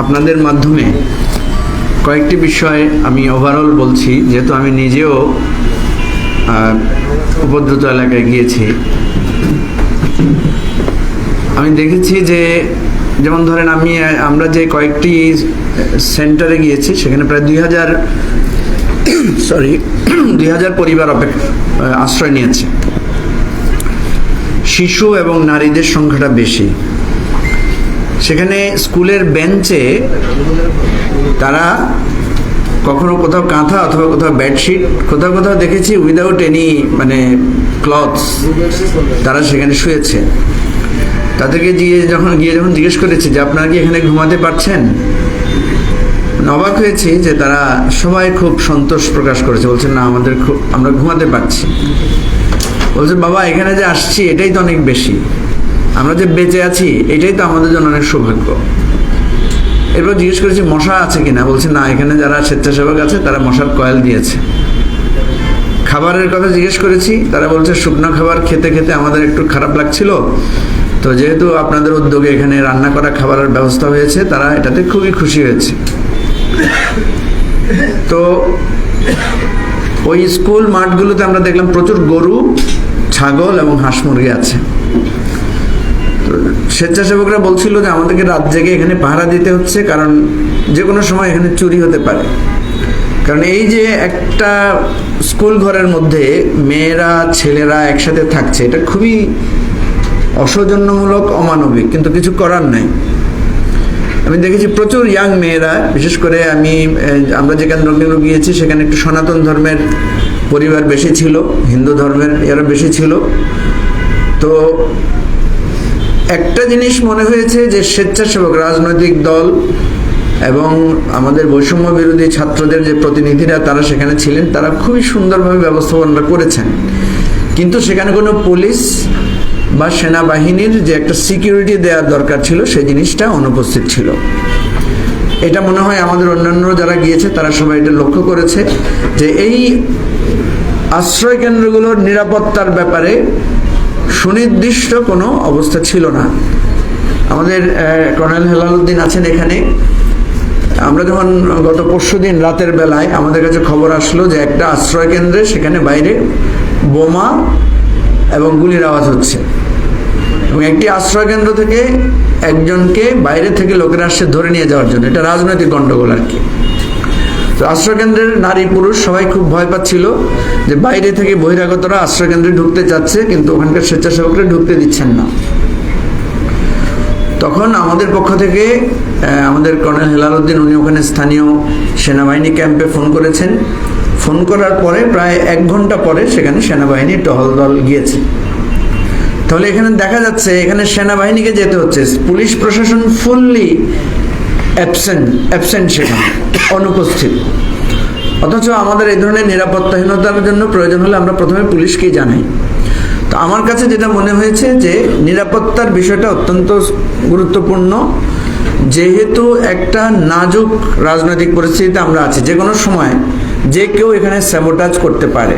আপনাদের মাধ্যমে কয়েকটি বিষয় আমি ওভারঅল বলছি, যেহেতু আমি নিজেও উপদ্রুত এলাকায় গিয়েছি। আমি দেখেছি যে, যেমন ধরেন আমি আমরা যে কয়েকটি সেন্টারে গিয়েছি, সেখানে প্রায় দুই হাজার, সরি, দুই হাজার পরিবার অপেক্ষা আশ্রয় নিয়েছে। শিশু এবং নারীদের সংখ্যাটা বেশি। সেখানে স্কুলের বেঞ্চে তারা কখনো কোথাও কাঁথা অথবা কোথাও বেডশিট, কোথাও কোথাও দেখেছি উইদাউট এনি মানে ক্লথস তারা সেখানে শুয়েছে। তাদেরকে গিয়ে যখন গিয়ে যখন জিজ্ঞেস করেছি যে, আপনারা কি এখানে ঘুমাতে পারছেন? মানে অবাক হয়েছি যে তারা সবাই খুব সন্তোষ প্রকাশ করেছে। বলছেন না, আমাদের খুব, আমরা ঘুমাতে পারছি। বলছে, বাবা, এখানে যে আসছি, এটাই তো অনেক বেশি। আমরা যে বেঁচে আছি, এটাই তো আমাদের জন্য অনেক সৌভাগ্য। এরপর জিজ্ঞেস করেছি, মশা আছে কিনা? বলছে, না, এখানে যারা স্বেচ্ছাসেবক আছে, তারা মশার কয়েল দিয়েছে। খাবারের কথা জিজ্ঞেস করেছি, তারা বলছে, শুকনো খাবার খেতে খেতে আমাদের একটু খারাপ লাগছিল। তো যেহেতু আপনাদের উদ্যোগে এখানে রান্না করা খাবারের ব্যবস্থা হয়েছে, তারা এটাতে খুবই খুশি হয়েছে। তো ওই স্কুল মাঠগুলোতে আমরা দেখলাম প্রচুর গরু, ছাগল এবং হাঁস মুরগি আছে। স্বেচ্ছাসেবকরা বলছিল যে আমাদেরকে রাত জেগে এখানে পাহারা দিতে হচ্ছে, কারণ যে কোনো সময় এখানে চুরি হতে পারে। কারণ এই যে একটা স্কুল ঘরের মধ্যে মেয়েরা, ছেলেরা একসাথে থাকছে, এটা খুবই অসৌজন্যমূলক, অমানবিক, কিন্তু কিছু করার নাই। আমি দেখেছি প্রচুর ইয়াং মেয়েরা, বিশেষ করে আমি আমরা যে কেন্দ্রগুলো গিয়েছি, সেখানে একটু সনাতন ধর্মের পরিবার বেশি ছিল, হিন্দু ধর্মের এরা বেশি ছিল। তো একটা জিনিস মনে হয়েছে যে স্বেচ্ছাসেবক রাজনৈতিক দল এবং আমাদের বৈষম্য বিরোধী ছাত্রদের যে প্রতিনিধিরা তারা সেখানে ছিলেন, তারা খুবই সুন্দরভাবে ব্যবস্থাপনা করেছেন। কিন্তু সেখানে কোনো পুলিশ বা সেনাবাহিনীর যে একটা সিকিউরিটি দেওয়ার দরকার ছিল সেই জিনিসটা অনুপস্থিত ছিল। এটা মনে হয় আমাদের অন্যান্য যারা গিয়েছে, তারা সবাই এটা লক্ষ্য করেছে যে এই আশ্রয় কেন্দ্রগুলোর নিরাপত্তার ব্যাপারে সুনির্দিষ্ট কোনো অবস্থা ছিল না। আমাদের কর্নেল হেলালুদ্দিন আছেন এখানে। আমরা যখন গত পরশু দিন রাতের বেলায় আমাদের কাছে খবর আসলো যে একটা আশ্রয় কেন্দ্রে সেখানে বাইরে বোমা এবং গুলির আওয়াজ হচ্ছে। এবং একটি আশ্রয় কেন্দ্র থেকে একজনকে বাইরে থেকে লোকেরা আসছে ধরে নিয়ে যাওয়ার জন্য। এটা রাজনৈতিক গণ্ডগোল আর কি। আশ্রয়কেন্দ্রের নারী পুরুষ সবাই খুব ভয় পাচ্ছিল যে বাইরে থেকে বহিরাগতরা আশ্রয়কেন্দ্রে ঢুকতে চাচ্ছে, কিন্তু ওখানকার স্বেচ্ছাসেবকরা ঢুকতে দিচ্ছেন না। তখন আমাদের পক্ষ থেকে আমাদের কর্নেল হেলালুদ্দিন উনি ওখানে স্থানীয় সেনাবাহিনী ক্যাম্পে ফোন করেছেন। ফোন করার পরে প্রায় এক ঘণ্টা পরে সেখানে সেনাবাহিনী টহল দল গিয়েছে। তাহলে এখানে দেখা যাচ্ছে, এখানে সেনাবাহিনীকে যেতে হচ্ছে। পুলিশ প্রশাসন ফুললি অ্যাবসেন্ট অ্যাবসেন্ট সেখানে অনুপস্থিত। অথচ আমাদের এই ধরনের নিরাপত্তাহীনতার জন্য প্রয়োজন হলে আমরা প্রথমে পুলিশকেই জানাই। তো আমার কাছে যেটা মনে হয়েছে যে নিরাপত্তার বিষয়টা অত্যন্ত গুরুত্বপূর্ণ। যেহেতু একটা নাজুক রাজনৈতিক পরিস্থিতিতে আমরা আছি যে কোনো সময় যে কেউ এখানে স্যাবোটাজ করতে পারে।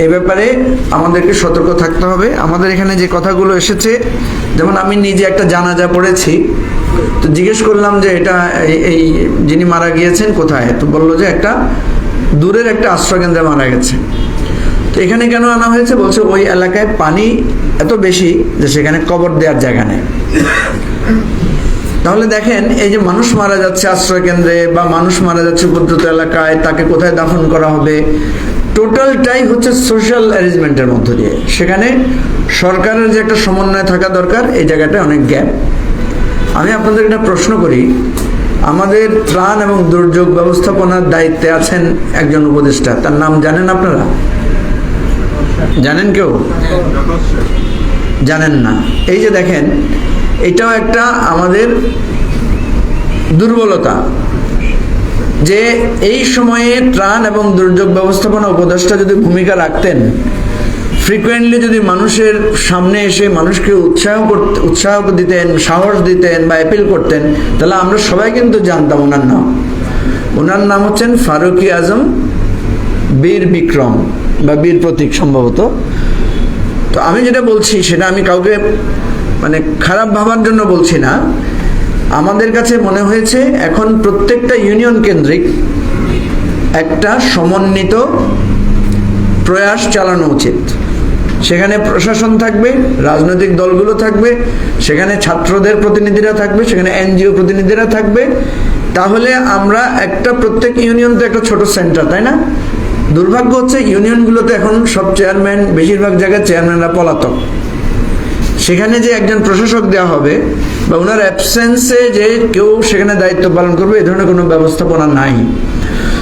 এ ব্যাপারে আমাদেরকে সতর্ক থাকতে হবে। আমাদের এখানে যে কথাগুলো এসেছে, যেমন আমি নিজে একটা জানাজা পড়েছি, তো জিজ্ঞেস করলাম যে এটা এই- যিনি মারা গিয়েছেন কোথায়? তো বলল যে একটা দূরের একটা আশ্রয়কেন্দ্রে মারা গেছে। তো এখানে কেন আনা হয়েছে? বলছে ওই এলাকায় পানি এত বেশি যে সেখানে কবর দেওয়ার জায়গা নেই। তাহলে দেখেন, এই যে মানুষ মারা যাচ্ছে আশ্রয় কেন্দ্রে বা মানুষ মারা যাচ্ছে উপদ্রুত এলাকায়, তাকে কোথায় দাফন করা হবে? টোটালটাই হচ্ছে সোশ্যাল অ্যারেঞ্জমেন্টের মধ্য দিয়ে। সেখানে সরকারের যে একটা সমন্বয় থাকা দরকার, এই জায়গাটায় অনেক গ্যাপ। আমি আপনাদের একটা প্রশ্ন করি, আমাদের ত্রাণ এবং দুর্যোগ ব্যবস্থাপনার দায়িত্বে আছেন একজন উপদেষ্টা, তার নাম জানেন আপনারা? জানেন কেউ? জানেন না। এই যে দেখেন, এটাও একটা আমাদের দুর্বলতা। যে এই সময়ে ত্রাণ এবং দুর্যোগ ব্যবস্থাপনা উপদেষ্টা যদি ভূমিকা রাখতেন ফ্রিকুয়েন্টলি যদি মানুষের সামনে এসে মানুষকে উৎসাহ করতে, উৎসাহ দিতেন, সাহস দিতেন বা অ্যাপিল করতেন, তাহলে আমরা সবাই কিন্তু জানতাম ওনার নাম। ওনার নাম হচ্ছেন ফারুকি আজম বীর বিক্রম বা বীর প্রতীক সম্ভবত। তো আমি যেটা বলছি সেটা আমি কাউকে মানে খারাপ ভাবার জন্য বলছি না। আমাদের কাছে মনে হয়েছে এখন প্রত্যেকটা ইউনিয়ন কেন্দ্রিক একটা সমন্বিত প্রয়াস চালানো উচিত। সেখানে প্রশাসন থাকবে, রাজনৈতিক দলগুলো থাকবে, সেখানে ছাত্রদের প্রতিনিধিরা থাকবে, সেখানে এনজিও প্রতিনিধিরা থাকবে। তাহলে আমরা একটা প্রত্যেক ইউনিয়ন তো একটা ছোট সেন্টার, তাই না? দুর্ভাগ্য হচ্ছে ইউনিয়নগুলোতে এখন সব চেয়ারম্যান, বেশিরভাগ জায়গায় চেয়ারম্যানরা পলাতক। সেখানে যে একজন প্রশাসক দেওয়া হবে বা ওনার অ্যাবসেন্সে যে কেউ সেখানে দায়িত্ব পালন করবে, এ ধরনের কোনো ব্যবস্থাপনা নাই।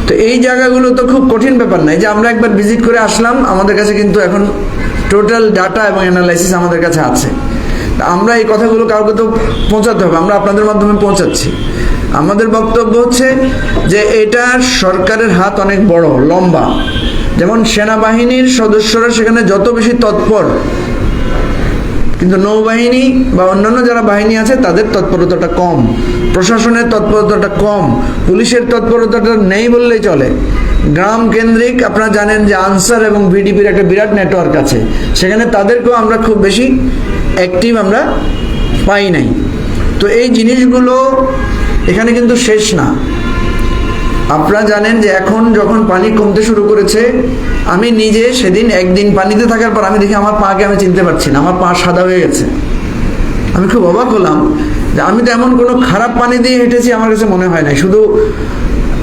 তো এই জায়গাগুলো তো খুব কঠিন ব্যাপার নাই যে আমরা একবার ভিজিট করে আসলাম, আমাদের কাছে কিন্তু এখন টোটাল ডাটা এবং অ্যানালাইসিস আমাদের কাছে আছে। আমরা এই কথাগুলো কাউকে তো পৌঁছাতে হবে, আমরা আপনাদের মাধ্যমে পৌঁছাচ্ছি। আমাদের বক্তব্য হচ্ছে যে এটা সরকারের হাত অনেক বড়, লম্বা। যেমন সেনাবাহিনীর সদস্যরা সেখানে যত বেশি তৎপর কিন্তু নৌবাহিনী বা অন্যান্য যারা বাহিনী আছে, তাদের তৎপরতাটা কম। প্রশাসনের তৎপরতাটা কম। পুলিশের তৎপরতাটা নেই বললেই চলে। গ্রাম কেন্দ্রিক আপনারা জানেন যে আনসার এবং ভিডিপির একটা বিরাট নেটওয়ার্ক আছে। সেখানে তাদেরকেও আমরা খুব বেশি অ্যাক্টিভ আমরা পাই নাই। তো এই জিনিসগুলো এখানে কিন্তু শেষ না। আপনারা জানেন যে এখন যখন পানি কমতে শুরু করেছে, আমি নিজে সেদিন একদিন পানিতে থাকার পর আমি দেখি আমার পাকে আমি চিনতে পারছি না, আমার পা সাদা হয়ে গেছে। আমি খুব অবাক হলাম যে আমি তো এমন কোনো খারাপ পানি দিয়ে হেঁটেছি আমার কাছে মনে হয় না শুধু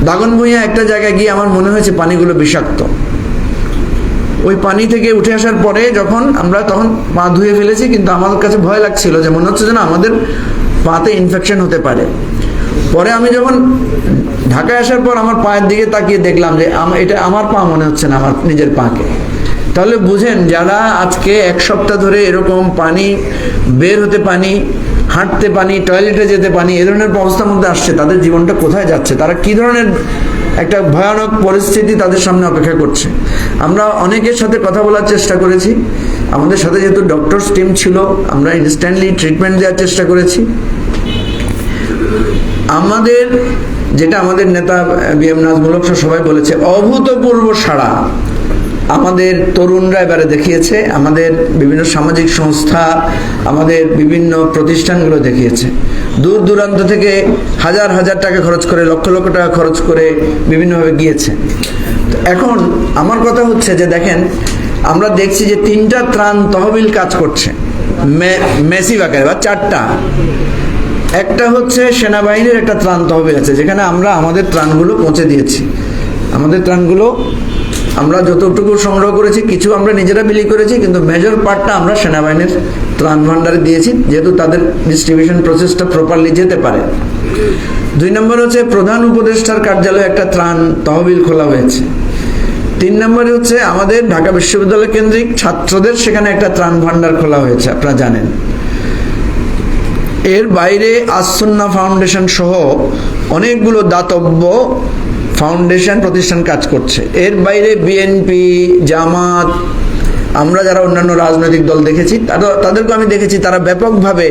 দাগন ভুঁইয়া একটা জায়গায় গিয়ে আমার মনে হয়েছে পানিগুলো বিষাক্ত। ওই পানি থেকে উঠে আসার পরে যখন আমরা তখন পা ধুয়ে ফেলেছি, কিন্তু আমার কাছে ভয় লাগছিল যে মনে হচ্ছে যেন আমাদের পাতে ইনফেকশন হতে পারে। পরে আমি যখন ঢাকায় আসার পর আমার পায়ের দিকে তাকিয়ে দেখলাম যে এটা আমার পা মনে হচ্ছে না, আমার নিজের পাকে। তাহলে বুঝেন, যারা আজকে এক সপ্তাহ ধরে এরকম পানি, বের হতে পানি, হাঁটতে পানি, টয়লেটে যেতে পানি, এ ধরনের অবস্থার মধ্যে আসছে, তাদের জীবনটা কোথায় যাচ্ছে? তারা কি ধরনের একটা ভয়ানক পরিস্থিতি তাদের সামনে অপেক্ষা করছে? আমরা অনেকের সাথে কথা বলার চেষ্টা করেছি। আমাদের সাথে যেহেতু ডক্টরস টিম ছিল, আমরা ইনস্ট্যান্টলি ট্রিটমেন্ট দেওয়ার চেষ্টা করেছি। আমাদের, যেটা আমাদের নেতা বিএম নাজমুল হক স্যার সবাই বলেছে, অভূতপূর্ব সাড়া আমাদের তরুণরা এবারে দেখিয়েছে, আমাদের বিভিন্ন সামাজিক সংস্থা, আমাদের বিভিন্ন প্রতিষ্ঠানগুলো দেখিয়েছে। দূর দূরান্ত থেকে হাজার হাজার টাকা খরচ করে, লক্ষ লক্ষ টাকা খরচ করে বিভিন্নভাবে গিয়েছে। এখন আমার কথা হচ্ছে যে দেখেন, আমরা দেখছি যে তিনটা ত্রাণ তহবিল কাজ করছে। মেসিভ আকারে বা চারটা। একটা হচ্ছে সেনাবাহিনীর একটা ত্রাণ তহবিল আছে, যেখানে আমরা আমাদের ত্রাণগুলো পৌঁছে দিয়েছি। আমাদের ত্রাণগুলো আমরা যতটুকু সংগ্রহ করেছি, কিছু আমরা নিজেরা বিলি করেছি, কিন্তু মেজর পার্টটা আমরা সেনাবাহিনীর ত্রাণ ভাণ্ডারে দিয়েছি, যেহেতু তাদের ডিস্ট্রিবিউশন প্রসেসটা প্রপারলি যেতে পারে। দুই নম্বর হচ্ছে প্রধান উপদেষ্টার কার্যালয়ে একটা ত্রাণ তহবিল খোলা হয়েছে। তিন নম্বরে হচ্ছে আমাদের ঢাকা বিশ্ববিদ্যালয় কেন্দ্রিক ছাত্রদের সেখানে একটা ত্রাণ ভাণ্ডার খোলা হয়েছে, আপনারা জানেন। এর বাইরে আসন্না ফাউন্ডেশন সহ অনেকগুলো দাতব্য ফাউন্ডেশন প্রতিষ্ঠান কাজ করছে। এর বাইরে বিএনপি জামাত, আমরা যারা অন্যান্য রাজনৈতিক দল দেখেছি তাদেরকে আমি দেখেছি, তারা ব্যাপকভাবে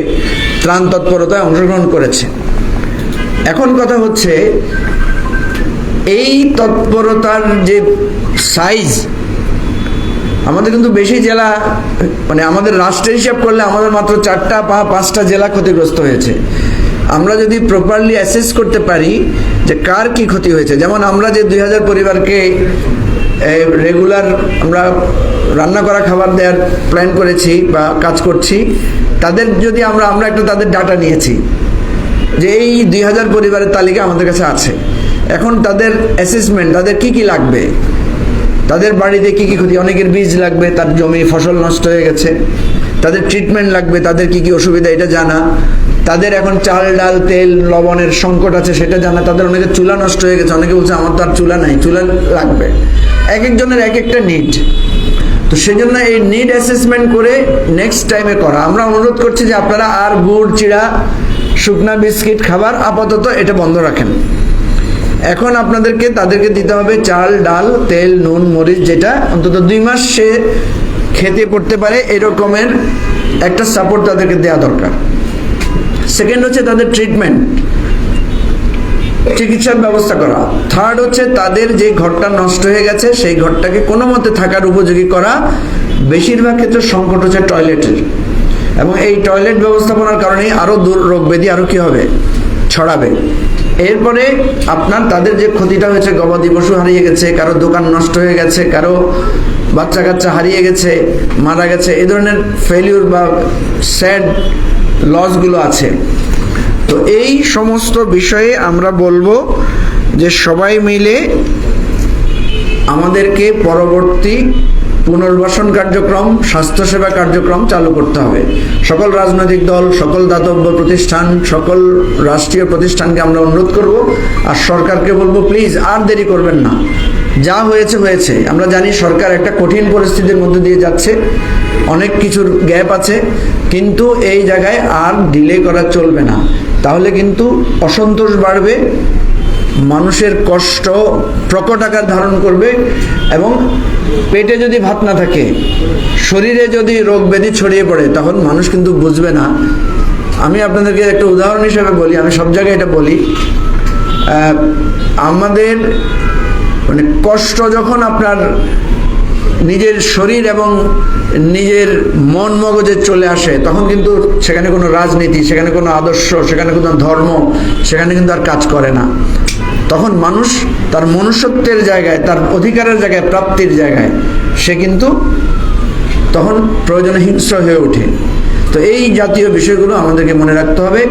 ত্রাণ তৎপরতায় অংশগ্রহণ করেছে। এখন কথা হচ্ছে, এই তৎপরতার যে সাইজ আমাদের কিন্তু বেশি জেলা মানে আমাদের রাষ্ট্রের হিসাব করলে আমাদের মাত্র চারটা বা পাঁচটা জেলা ক্ষতিগ্রস্ত হয়েছে। আমরা যদি প্রপারলি অ্যাসেস করতে পারি যে কার কি ক্ষতি হয়েছে, যেমন আমরা যে দুই হাজার পরিবারকে রেগুলার আমরা রান্না করা খাবার দেওয়ার প্ল্যান করেছি বা কাজ করছি, তাদের যদি আমরা আমরা একটা তাদের ডাটা নিয়েছি, যে এই দুই হাজার পরিবারের তালিকা আমাদের কাছে আছে। এখন তাদের অ্যাসেসমেন্ট তাদের কি কি লাগবে? তাদের বাড়িতে কি কি ক্ষতি? অনেকের বীজ লাগবে, তার জমি, ফসল নষ্ট হয়ে গেছে। তাদের ট্রিটমেন্ট লাগবে, তাদের কি কি অসুবিধা এটা জানা। তাদের এখন চাল, ডাল, তেল, লবণের সংকট আছে সেটা জানা। তাদের অনেকের চুলা নষ্ট হয়ে গেছে। অনেকে বলছে, আমার তো আর চুলা নাই, চুলা লাগবে। এক একজনের এক একটা নিড তো সেই জন্য এই নিড অ্যাসেসমেন্ট করে নেক্সট টাইমে করা। আমরা অনুরোধ করছি যে আপনারা আর গুড়, চিড়া, শুকনা বিস্কিট, খাবার আপাতত এটা বন্ধ রাখেন। এখন আপনাদেরকে তাদেরকে দিতে হবে চাল, ডাল, তেল, নুন, মরিচ, যেটা অন্তত দুই মাস সে খেতে পড়তে পারে, এরকমের একটা সাপোর্ট তাদেরকে দেওয়া দরকার। সেকেন্ড হচ্ছে তাদের ট্রিটমেন্ট চিকিৎসার ব্যবস্থা করা। থার্ড হচ্ছে তাদের যে ঘরটা নষ্ট হয়ে গেছে, সেই ঘরটাকে কোনো মতে থাকার উপযোগী করা। বেশিরভাগ ক্ষেত্রে সংকট হচ্ছে টয়লেটের এবং এই টয়লেট ব্যবস্থাপনার কারণেই আরও দূর রোগ ব্যাধি আরও কী হবে? ছড়াবে। এরপরে আপনার তাদের যে ক্ষতিটা হয়েছে, গবাদি পশু হারিয়ে গেছে, কারও দোকান নষ্ট হয়ে গেছে, কারও বাচ্চা কাচ্চা হারিয়ে গেছে, মারা গেছে, এই ধরনের ফেলিউর বা স্যাড লসগুলো আছে। তো এই সমস্ত বিষয়ে আমরা বলব যে সবাই মিলে আমাদেরকে পরবর্তী পুনর্বাসন কার্যক্রম, স্বাস্থ্যসেবা কার্যক্রম চালু করতে হবে। সকল রাজনৈতিক দল, সকল দাতব্য প্রতিষ্ঠান, সকল রাষ্ট্রীয় প্রতিষ্ঠানকে আমরা অনুরোধ করব। আর সরকারকে বলব, প্লিজ, আর দেরি করবেন না। যা হয়েছে হয়েছে। আমরা জানি সরকার একটা কঠিন পরিস্থিতির মধ্যে দিয়ে যাচ্ছে। অনেক কিছুর গ্যাপ আছে। কিন্তু এই জায়গায় আর ডিলে করা চলবে না। তাহলে কিন্তু অসন্তোষ বাড়বে। মানুষের কষ্ট প্রকট আকার ধারণ করবে এবং পেটে যদি ভাত না থাকে, শরীরে যদি রোগ ব্যাধি ছড়িয়ে পড়ে, তখন মানুষ কিন্তু বুঝবে না। আমি আপনাদেরকে একটা উদাহরণ হিসেবে বলি, আমি সব জায়গায় এটা বলি। আমাদের মানে কষ্ট যখন আপনার নিজের শরীর এবং নিজের মন মগজে চলে আসে, তখন কিন্তু সেখানে কোনো রাজনীতি, সেখানে কোনো আদর্শ, সেখানে কোনো ধর্ম, সেখানে কিন্তু আর কাজ করে না। তখন মানুষ তার মনুষ্যত্বের জায়গায়, তার অধিকারের জায়গায়, প্রাপ্তির জায়গায়, সে কিন্তু তখন প্রয়োজনে হিংস্র হয়ে ওঠে। তো এই জাতীয় বিষয়গুলো আমাদেরকে মনে রাখতে হবে।